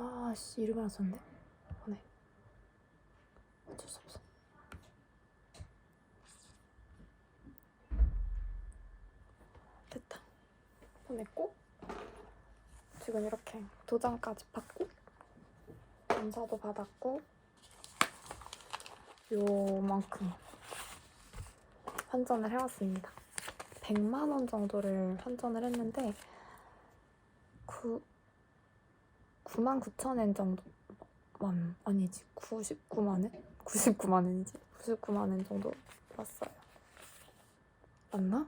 아씨 썼네. 보내. 어쩔 수 없어. 됐다. 보냈고 지금 이렇게 도장까지 받고 검사도 받았고 요만큼 환전을 해왔습니다. 100만 원 정도를 환전을 했는데 9 9만 9천 엔 정도 만 아니지 99만 엔? 99만 엔이지 99만 엔 정도 왔어요. 맞나?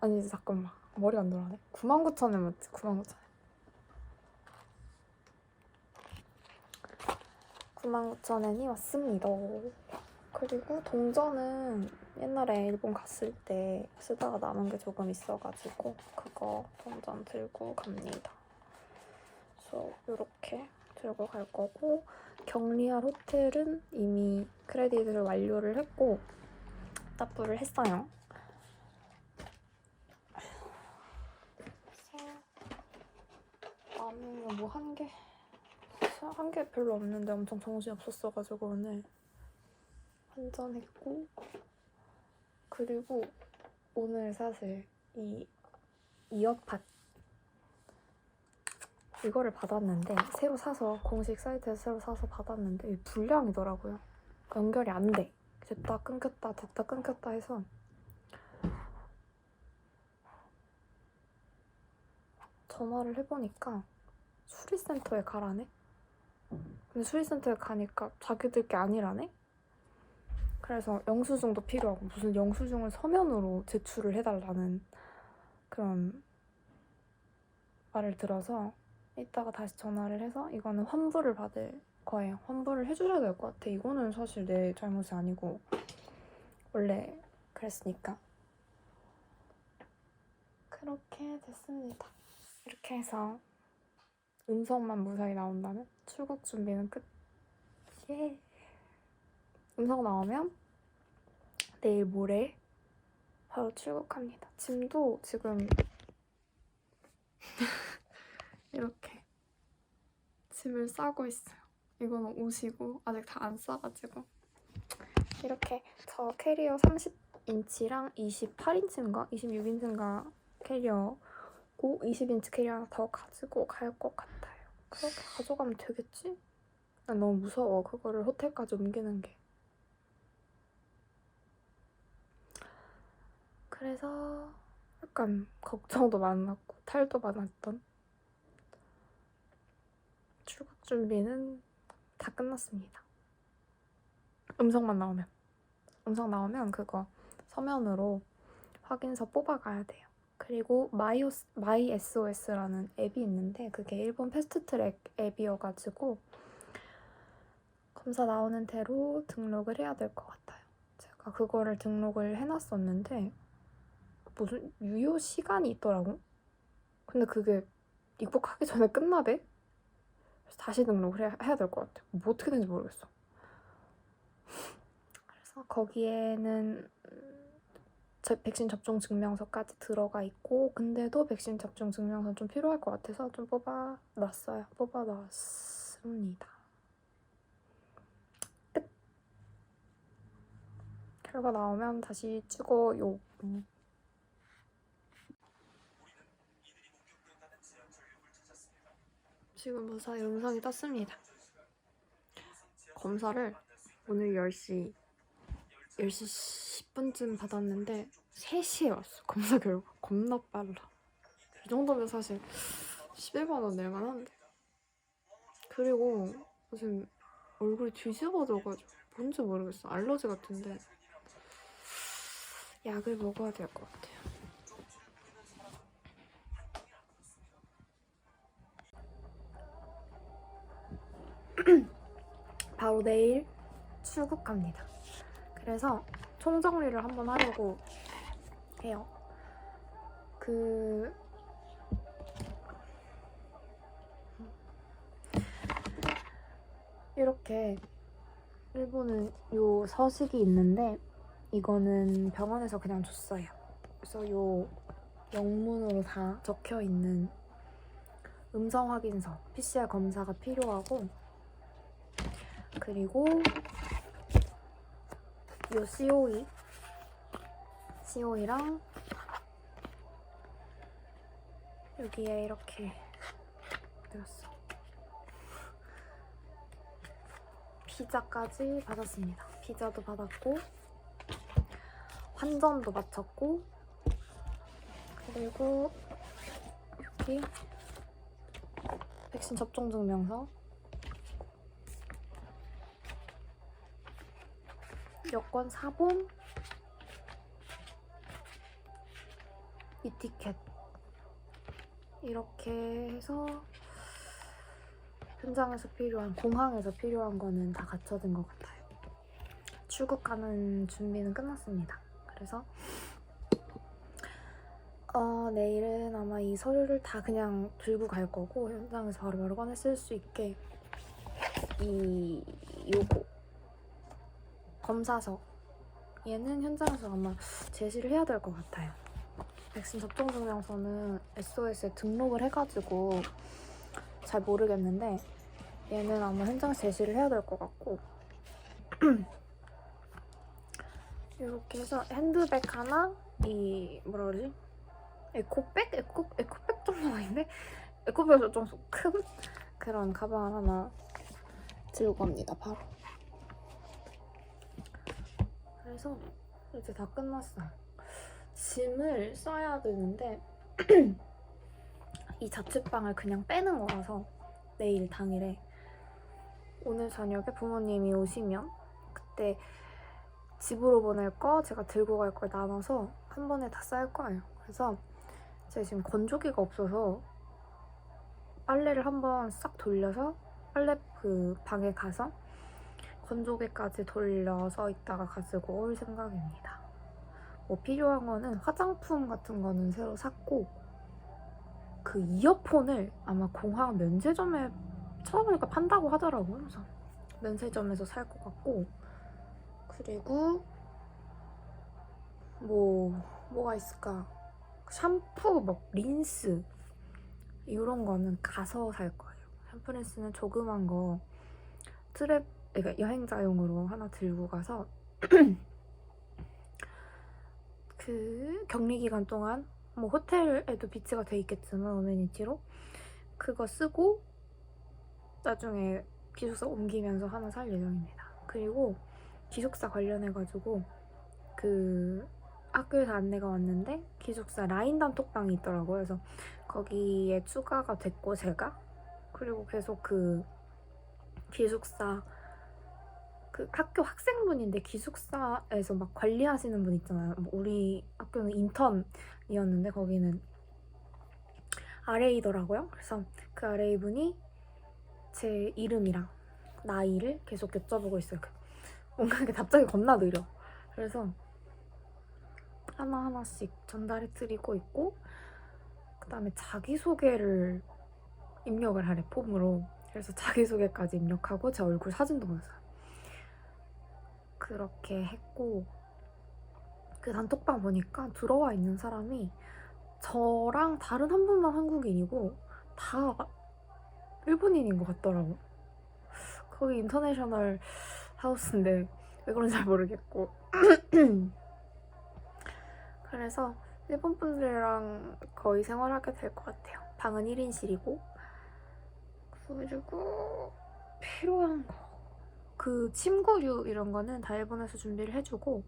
아니지 잠깐만 머리 안 돌아네. 9만 9천 엔 맞지? 9만 9천 엔. 9만 9천 엔이 왔습니다. 그리고 동전은 옛날에 일본 갔을 때 쓰다가 남은 게 조금 있어가지고 그거 동전 들고 갑니다. 그래서 이렇게 들고 갈 거고 격리할 호텔은 이미 크레딧을 완료를 했고 납부를 했어요. 남은 뭐한 개, 한 개 별로 없는데 엄청 정신이 없었어가지고 오늘 환전했고 그리고 오늘 사실 이 이어팟 이거를 받았는데 새로 사서 공식 사이트에서 새로 사서 받았는데 불량이더라고요. 연결이 안 돼. 됐다 끊겼다 됐다 끊겼다 해서 전화를 해보니까 수리센터에 가라네. 근데 수리센터에 가니까 자기들 게 아니라네. 그래서 영수증도 필요하고 무슨 영수증을 서면으로 제출을 해달라는 그런 말을 들어서 이따가 다시 전화를 해서 이거는 환불을 받을 거예요. 환불을 해주셔야 될 것 같아. 이거는 사실 내 잘못이 아니고 원래 그랬으니까. 그렇게 됐습니다. 이렇게 해서 음성만 무사히 나온다면 출국 준비는 끝. 예. 음성 나오면 내일 모레 바로 출국합니다. 짐도 지금 이렇게 짐을 싸고 있어요. 이거는 옷이고 아직 다 안 싸가지고 이렇게 저 캐리어 30인치랑 28인치인가 26인치인가 캐리어고 20인치 캐리어 하나 더 가지고 갈 것 같아요. 그렇게 가져가면 되겠지? 난 너무 무서워 그거를 호텔까지 옮기는 게. 그래서 약간 걱정도 많았고 탈도 많았던 출국 준비는 다 끝났습니다. 음성만 나오면 음성 나오면 그거 서면으로 확인서 뽑아가야 돼요. 그리고 마이오스, 마이 SOS라는 앱이 있는데 그게 일본 패스트트랙 앱이어가지고 검사 나오는 대로 등록을 해야 될 것 같아요. 제가 그거를 등록을 해놨었는데 무슨 유효 시간이 있더라고. 근데 그게 입국하기 전에 끝나대. 그래서 다시 등록을 해야, 해야 될 것 같아. 뭐 어떻게 되는지 모르겠어. 그래서 거기에는 제 백신 접종 증명서까지 들어가 있고 근데도 백신 접종 증명서 좀 필요할 것 같아서 좀 뽑아놨어요. 뽑아놨습니다. 끝. 결과 나오면 다시 찍어요. 지금 무사히 음성이 떴습니다. 검사를 오늘 10시 10시 10분쯤 받았는데 3시에 왔어. 검사 결과 겁나 빨라. 이 정도면 사실 11만 원 낼만 한데. 그리고 무슨 얼굴이 뒤집어져가지고 뭔지 모르겠어. 알러지 같은데 약을 먹어야 될 것 같아 바로 내일 출국합니다. 그래서 총정리를 한번 하려고 해요. 그 이렇게 일본은 요 서식이 있는데 이거는 병원에서 그냥 줬어요. 그래서 요 영문으로 다 적혀 있는 음성 확인서, PCR 검사가 필요하고 그리고 요 COE COE랑 여기에 이렇게 들었어. 피자까지 받았습니다. 피자도 받았고 환전도 마쳤고 그리고 여기 백신 접종 증명서 여권 사본 이 티켓 이렇게 해서 현장에서 필요한 공항에서 필요한 거는 다 갖춰진 것 같아요. 출국하는 준비는 끝났습니다. 그래서 어, 내일은 아마 이 서류를 다 그냥 들고 갈 거고 현장에서 바로바로 꺼내 쓸 수 있게 이 요거 검사서 얘는 현장에서 아마 제시를 해야 될 것 같아요. 백신 접종 증명서는 SOS에 등록을 해가지고 잘 모르겠는데 얘는 아마 현장 제시를 해야 될 것 같고. 이렇게 해서 핸드백 하나 이 뭐라 그러지? 에코백? 에코 에코백 정도가 있는데 에코백에서 좀큰 그런 가방 하나 들고 갑니다 바로 그래서 이제 다 끝났어요 짐을 써야 되는데 이 자취방을 그냥 빼는 거라서 내일 당일에 오늘 저녁에 부모님이 오시면 그때 집으로 보낼 거 제가 들고 갈 걸 나눠서 한 번에 다 쌀 거예요. 그래서 제가 지금 건조기가 없어서 빨래를 한번 싹 돌려서 빨래 그 방에 가서 건조기까지 돌려서 이따가 가지고 올 생각입니다. 뭐 필요한 거는 화장품 같은 거는 새로 샀고 그 이어폰을 아마 공항 면세점에 찾아보니까 판다고 하더라고요. 그래서 면세점에서 살 것 같고 그리고 뭐 뭐가 있을까? 샴푸, 뭐 린스 이런 거는 가서 살 거예요. 샴푸 린스는 조그만 거 트랩 그러니까 여행자용으로 하나 들고 가서 그 격리 기간 동안 뭐 호텔에도 비치가 돼 있겠지만 어메니티로 그거 쓰고 나중에 기숙사 옮기면서 하나 살 예정입니다. 그리고 기숙사 관련해가지고 그 학교에서 안내가 왔는데 기숙사 라인 단톡방이 있더라고요. 그래서 거기에 추가가 됐고 제가 그리고 계속 그 기숙사 그 학교 학생분인데 기숙사에서 막 관리하시는 분 있잖아요. 뭐 우리 학교는 인턴이었는데 거기는 RA더라고요. 그래서 그 RA 분이 제 이름이랑 나이를 계속 여쭤보고 있어요. 그 뭔가 이게 답장이 겁나 느려. 그래서 하나 하나씩 전달해 드리고 있고 그 다음에 자기 소개를 입력을 하래 폼으로. 그래서 자기 소개까지 입력하고 제 얼굴 사진도 보냈어요. 그렇게 했고 그 단톡방 보니까 들어와 있는 사람이 저랑 다른 한 분만 한국인이고 다 일본인인 것 같더라고. 거기 인터내셔널 하우스인데 왜 그런지 잘 모르겠고 그래서 일본 분들이랑 거의 생활하게 될 것 같아요. 방은 1인실이고 그리고 필요한 거 그 침구류 이런 거는 다 일본에서 준비를 해주고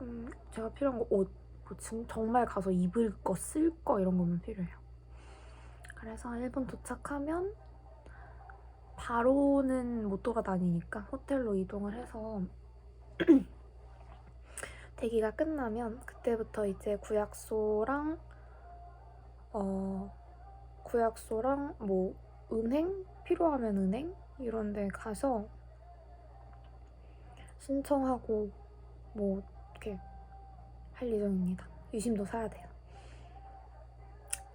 음, 제가 필요한 거 옷, 뭐 진- 정말 가서 입을 거, 쓸 거 이런 거면 필요해요. 그래서 일본 도착하면 바로는 못 돌아다니니까 호텔로 이동을 해서 대기가 끝나면 그때부터 이제 구약소랑 어 구약소랑 뭐 은행 필요하면 은행 이런 데 가서 신청하고 뭐 이렇게 할 예정입니다. 유심도 사야 돼요.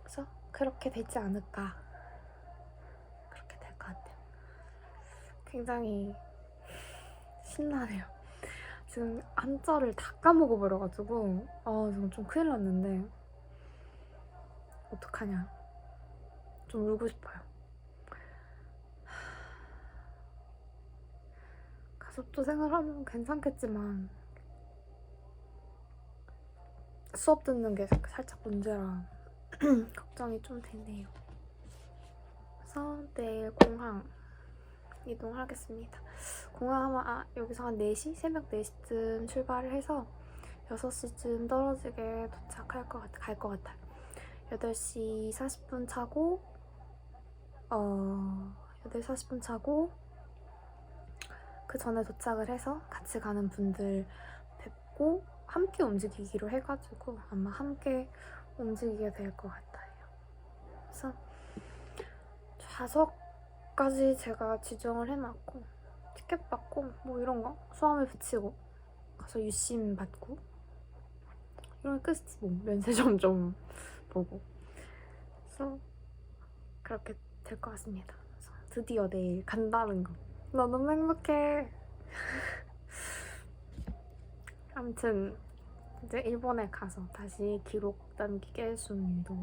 그래서 그렇게 되지 않을까. 그렇게 될 것 같아요. 굉장히 신나네요. 지금 한자를 다 까먹어 버려가지고 아 지금 좀 큰일 났는데 어떡하냐. 좀 울고 싶어요. 가족도 생활하면 괜찮겠지만 수업 듣는 게 살짝 문제라 걱정이 좀 되네요. 그래서 내일 공항 이동하겠습니다. 공항하면 아, 여기서 한 4시? 새벽 4시쯤 출발을 해서 6시쯤 떨어지게 도착할 것 같, 갈것 같아요. 8시 40분 차고 어 8시 40분 차고 그 전에 도착을 해서 같이 가는 분들 뵙고 함께 움직이기로 해가지고 아마 함께 움직이게 될 것 같아요. 그래서 좌석까지 제가 지정을 해놨고 티켓 받고 뭐 이런 거 수화물 붙이고 가서 유심 받고 이런 끝이지 뭐 면세점 좀 보고 그래서 그렇게 될 것 같습니다. 그래서 드디어 내일 간다는 거. 나 너무 행복해. 아무튼 이제 일본에 가서 다시 기록 남기겠습니다.